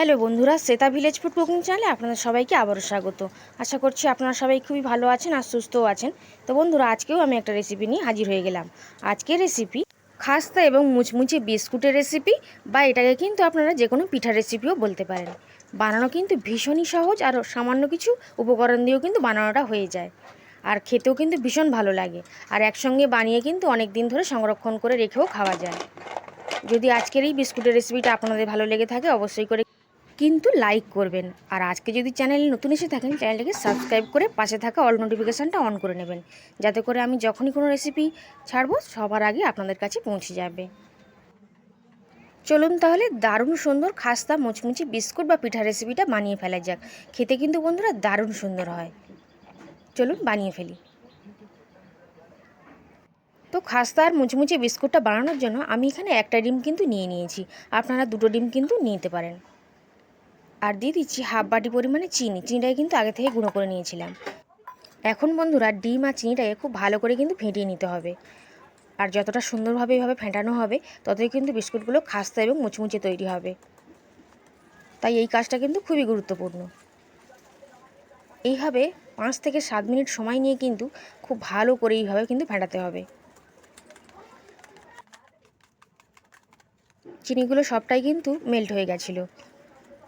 Hello বন্ধুরা, Shweta village food cooking চ্যানেলে আপনাদের সবাইকে আবারও স্বাগত। আশা করছি আপনারা সবাই খুবই ভালো আছেন আর সুস্থও আছেন। তো বন্ধুরা, আজকেও আমি একটা রেসিপি নিয়ে হাজির হয়ে গেলাম। আজকের রেসিপি খাস্তা এবং মুচমুচে বিস্কুটের রেসিপি বা এটাকে কিন্তু আপনারা যে কোনো পিঠা রেসিপিও বলতে পারেন। বানানো কিন্তু ভীষণই সহজ আর সামান্য কিছু উপকরণ দিয়েও কিন্তু বানানোটা হয়ে যায়। আর খেতেও কিন্তু ভীষণ ভালো লাগে। আর একসঙ্গে বানিয়ে কিন্তু অনেক দিন ধরে সংরক্ষণ করে রেখেও খাওয়া যায়। যদি আজকের এই বিস্কুটের রেসিপিটা আপনাদের ভালো লেগে থাকে, অবশ্যই করে কিন্তু লাইক করবেন। আর আজকে যদি চ্যানেলে নতুন এসে থাকেন চ্যানেলটাকে সাবস্ক্রাইব করে পাশে থাকা অল নোটিফিকেশানটা অন করে নেবেন। যাতে করে আমি যখনই কোনো রেসিপি ছাড়বো, সবার আগে আপনাদের কাছে পৌঁছে যাবে। চলুন তাহলে দারুণ সুন্দর খাস্তা, মুচমুচি বিস্কুট বা পিঠা রেসিপিটা বানিয়ে ফেলা যাক। খেতে কিন্তু বন্ধুরা দারুণ সুন্দর হয়। চলুন বানিয়ে ফেলি। তো খাস্তা আর মুচমুচি বিস্কুটটা বানানোর জন্য আমি এখানে একটা ডিম কিন্তু নিয়ে নিয়েছি। আপনারা দুটো ডিম কিন্তু নিতে পারেন। আর দিয়ে দিচ্ছি হাফ বাটি পরিমাণে চিনি। চিনিটাকে কিন্তু আগে থেকে গুঁড়ো করে নিয়েছিলাম। এখন বন্ধুরা, ডিম আর চিনিটাকে খুব ভালো করে কিন্তু ফেটিয়ে নিতে হবে। আর যতটা সুন্দরভাবে এভাবে ফেটানো হবে, ততই কিন্তু বিস্কুটগুলো খাস্তা এবং মুচমুচে তৈরি হবে। তাই এই কাজটা কিন্তু খুবই গুরুত্বপূর্ণ। এইভাবে পাঁচ থেকে সাত মিনিট সময় নিয়ে কিন্তু খুব ভালো করে এইভাবে কিন্তু ফেটাতে হবে। চিনিগুলো সবটাই কিন্তু মেল্ট হয়ে গেছিল।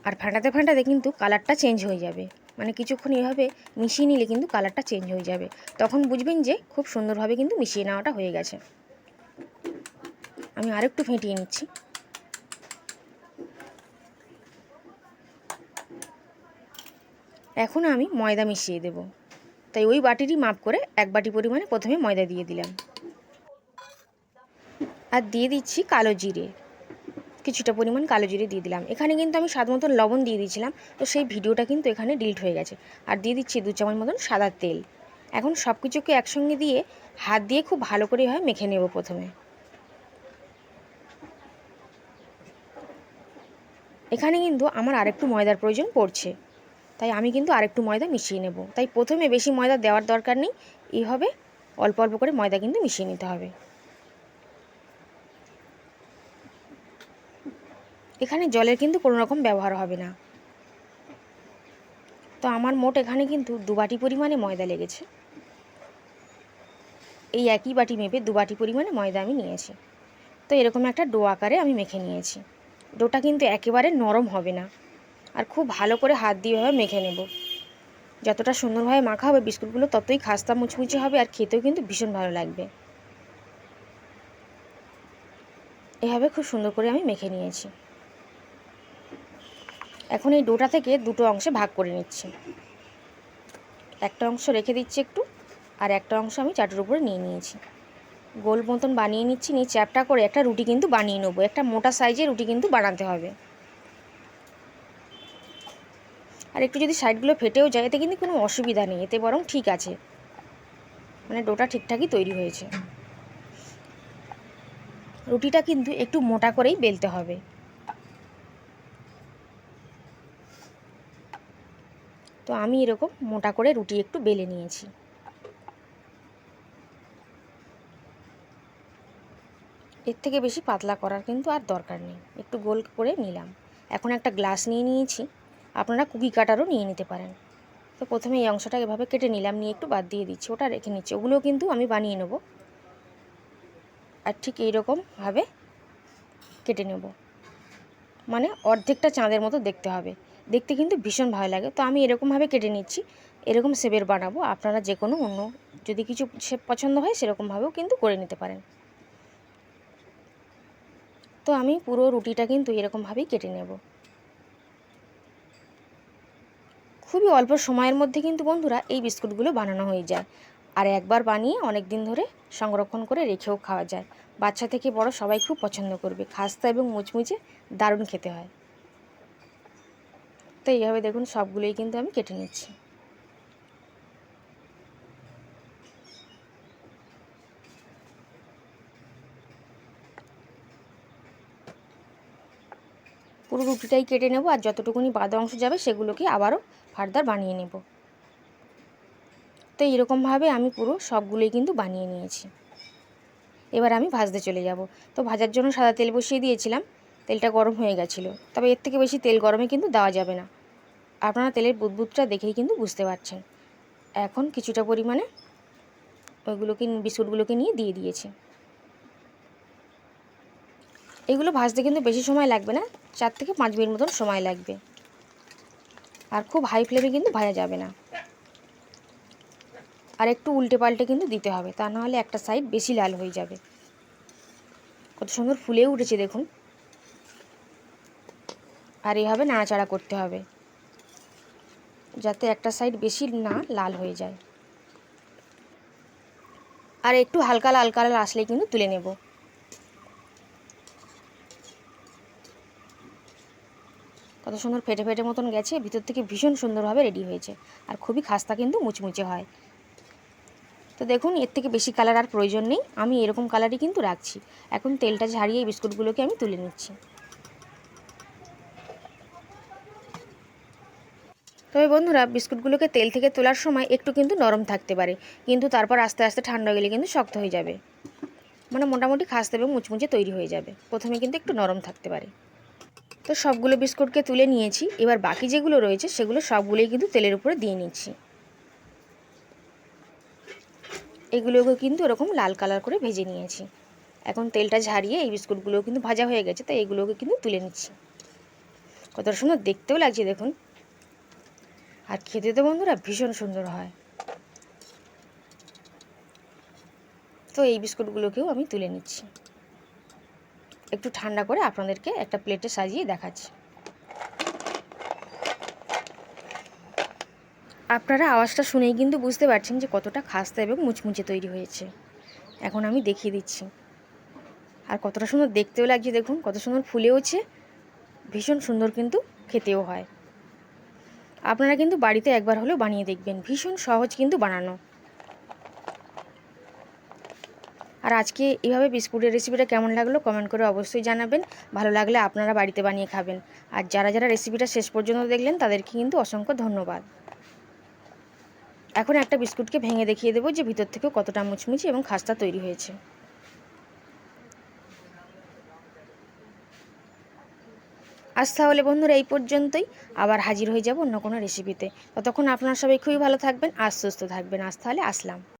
আর ফাটাতে ফাটাতে কিন্তু কালারটা চেঞ্জ হয়ে যাবে। মানে কিছুক্ষণ এভাবে মিশিয়ে নিলে কিন্তু কালারটা চেঞ্জ হয়ে যাবে। তখন বুঝবেন যে খুব সুন্দরভাবে কিন্তু মিশিয়ে নেওয়াটা হয়ে গেছে। আমি আরেকটু ফেটিয়ে নিচ্ছি। এখন আমি ময়দা মিশিয়ে দেব। তাই ওই বাটিরই মাপ করে এক বাটি পরিমাণে প্রথমে ময়দা দিয়ে দিলাম। আর দিয়ে দিচ্ছি কালো জিরে। কিছুটা পরিমাণ কালো জিরে দিয়ে দিলাম। এখানে কিন্তু আমি স্বাদ মতন লবণ দিয়ে দিয়েছিলাম, তো সেই ভিডিওটা কিন্তু এখানে ডিলিট হয়ে গেছে। আর দিয়ে দিচ্ছি দু চামচ মতন সাদা তেল। এখন সব কিছুকে একসঙ্গে দিয়ে হাত দিয়ে খুব ভালো করে হয় মেখে নেব প্রথমে। এখানে কিন্তু আমার আরেকটু ময়দার প্রয়োজন পড়ছে, তাই আমি কিন্তু আরেকটু ময়দা মিশিয়ে নেব। তাই প্রথমে বেশি ময়দা দেওয়ার দরকার নেই এইভাবে অল্প অল্প করে ময়দা কিন্তু মিশিয়ে নিতে হবে। এখানে জলের কিন্তু কোনো রকম ব্যবহার হবে না। তো আমার মোট এখানে কিন্তু দু বাটি পরিমাণে ময়দা লেগেছে। এই একই বাটি মেপে দু বাটি পরিমাণে ময়দা আমি নিয়েছি। তো এরকম একটা ডো আকারে আমি মেখে নিয়েছি। ডোটা কিন্তু একেবারে নরম হবে না। আর খুব ভালো করে হাত দিয়ে এভাবে মেখে নেব। যতটা সুন্দরভাবে মাখা হবে বিস্কুটগুলো, ততই খাস্তা মুচমুচে হবে আর খেতেও কিন্তু ভীষণ ভালো লাগবে। এভাবে খুব সুন্দর করে আমি মেখে নিয়েছি। এখন এই ডোটা থেকে দুটো অংশে ভাগ করে নিচ্ছি। একটা অংশ রেখে দিচ্ছি একটু, আর একটা অংশ আমি চাটের উপরে নিয়ে নিয়েছি। গোল মতন বানিয়ে নিচ্ছি, নিয়ে চ্যাপটা করে একটা রুটি কিন্তু বানিয়ে নেব। একটা মোটা সাইজের রুটি কিন্তু বানাতে হবে। আর একটু যদি সাইডগুলো ফেটেও যায়, এতে কিন্তু কোনো অসুবিধা নেই, এতে বরং ঠিক আছে। মানে ডোটা ঠিকঠাকই তৈরি হয়েছে। রুটিটা কিন্তু একটু মোটা করেই বেলতে হবে। তো আমি এরকম মোটা করে রুটি একটু বেলে নিয়েছি। এর থেকে বেশি পাতলা করার কিন্তু আর দরকার নেই, একটু গোল করে নিলাম। এখন একটা গ্লাস নিয়ে নিয়েছি, আপনারা কুকি কাটারও নিয়ে নিতে পারেন। তো প্রথমে এই অংশটা এভাবে কেটে নিলাম, নিয়ে একটু বাদ দিয়ে দিচ্ছি, ওটা রেখে নিচ্ছি ওগুলোও কিন্তু আমি বানিয়ে নেব। আর ঠিক এইরকমভাবে কেটে নেব। মানে অর্ধেকটা চাঁদের মতো দেখতে হবে। দেখতে কিন্তু ভীষণ ভালো লাগে। তো আমি এরকমভাবে কেটে নিচ্ছি। এরকম শেপের বানাবো। আপনারা যে কোনো অন্য যদি কিছু শেপ পছন্দ হয় সেরকমভাবেও কিন্তু করে নিতে পারেন। তো আমি পুরো রুটিটা কিন্তু এরকমভাবেই কেটে নেব। খুবই অল্প সময়ের মধ্যে কিন্তু বন্ধুরা এই বিস্কুটগুলো বানানো হয়ে যায়। আর একবার বানিয়ে অনেক দিন ধরে সংরক্ষণ করে রেখেও খাওয়া যায়। বাচ্চা থেকে বড় সবাই খুব পছন্দ করবে। খাস্তা এবং মুচমুচে দারুণ খেতে হয়। তো এইভাবে দেখুন সবগুলোই কিন্তু আমি কেটে নিচ্ছি। পুরো রুটিটাই কেটে নেব আর যতটুকুনি বাদ অংশ যাবে সেগুলোকে আবারও ফার্দার বানিয়ে নেব। তো এরকমভাবে আমি পুরো সবগুলোই কিন্তু বানিয়ে নিয়েছি। এবার আমি ভাজতে চলে যাব। তো ভাজার জন্য সাদা তেল বসিয়ে দিয়েছিলাম। তেলটা গরম হয়ে গেছিল। তবে এর থেকে বেশি তেল গরমে কিন্তু দেওয়া যাবে না। আপনারা তেলের বুদবুদটা দেখেই কিন্তু বুঝতে পারছেন। এখন কিছুটা পরিমাণে ওইগুলোকে, বিস্কুটগুলোকে নিয়ে দিয়ে দিয়েছি। এগুলো ভাজতে কিন্তু বেশি সময় লাগবে না, চার থেকে পাঁচ মিনিট মতন সময় লাগবে। আর খুব হাই ফ্লেমে কিন্তু ভাজা যাবে না। আর একটু উল্টে পাল্টে কিন্তু দিতে হবে, তা নাহলে একটা সাইড বেশি লাল হয়ে যাবে। কত সুন্দর ফুলেও উঠেছে দেখুন। আর এইভাবে নাড়াচাড়া করতে হবে। যাতে একটা সাইড বেশি না লাল হয়ে যায়। আর একটু হালকা লাল কালার আসলেই কিন্তু তুলে নেব। কত সুন্দর ফেটে ফেটে মতন গেছে, ভিতর থেকে ভীষণ সুন্দরভাবে রেডি হয়েছে। আর খুবই খাস্তা কিন্তু মুচমুচে হয়। তো দেখুন, এর থেকে বেশি কালার আর প্রয়োজন নেই। আমি এরকম কালারই কিন্তু রাখছি। এখন তেলটা ঝাড়িয়ে বিস্কুটগুলোকে আমি তুলে নিচ্ছি। তবে বন্ধুরা, বিস্কুটগুলোকে তেল থেকে তোলার সময় একটু কিন্তু নরম থাকতে পারে। কিন্তু তারপর আস্তে আস্তে ঠান্ডা গেলে কিন্তু শক্ত হয়ে যাবে। মানে মোটামুটি খাস্তে এবং মুচমুচে তৈরি হয়ে যাবে। প্রথমে কিন্তু একটু নরম থাকতে পারে। তো সবগুলো বিস্কুটকে তুলে নিয়েছি। এবার বাকি যেগুলো রয়েছে, সেগুলো সবগুলোই কিন্তু তেলের উপরে দিয়ে নিচ্ছি। এগুলোকে কিন্তু এরকম লাল কালার করে ভেজে নিয়েছি। এখন তেলটা ঝারিয়ে এই বিস্কুটগুলো কিন্তু ভাজা হয়ে গেছে, তাই এগুলোকে কিন্তু তুলে নিচ্ছি। কতটা সুন্দর দেখতেও লাগছে, দেখুন। আর খেতে তো বন্ধুরা ভীষণ সুন্দর হয়। তো এই বিস্কুটগুলোকেও আমি তুলে নিচ্ছি। একটু ঠান্ডা করে আপনাদেরকে একটা প্লেটে সাজিয়ে দেখাচ্ছি। আপনারা আওয়াজটা শুনেই কিন্তু বুঝতে পারছেন যে কতটা খাস্তা এবং মুচমুচে তৈরি হয়েছে। এখন আমি দেখিয়ে দিচ্ছি। আর কতটা সুন্দর দেখতেও লাগছে, দেখুন, কত সুন্দর ফুলেওছে। ভীষণ সুন্দর কিন্তু খেতেও হয়। আপনারা কিন্তু বাড়িতে একবার হলেও বানিয়ে দেখবেন। ভীষণ সহজ কিন্তু বানানো। আর আজকে এইভাবে বিস্কুটের রেসিপিটা কেমন লাগল কমেন্ট করে অবশ্যই জানাবেন। ভালো লাগলে আপনারা বাড়িতে বানিয়ে খাবেন। আর যারা যারা রেসিপিটা শেষ পর্যন্ত দেখলেন, তাদেরকে কিন্তু অসংখ্য ধন্যবাদ। এখন একটা বিস্কুটকে ভেঙে দেখিয়ে দেবো যে ভিতর থেকে কতটা মুচমুচি এবং খাস্তা তৈরি হয়েছে। আজ তাহলে বন্ধুরা এই পর্যন্তই। আবার হাজির হয়ে যাব অন্য কোনো রেসিপিতে ততক্ষণ আপনারা সবাই খুবই ভালো থাকবেন আর সুস্থ থাকবেন। আজ তাহলে আসলাম।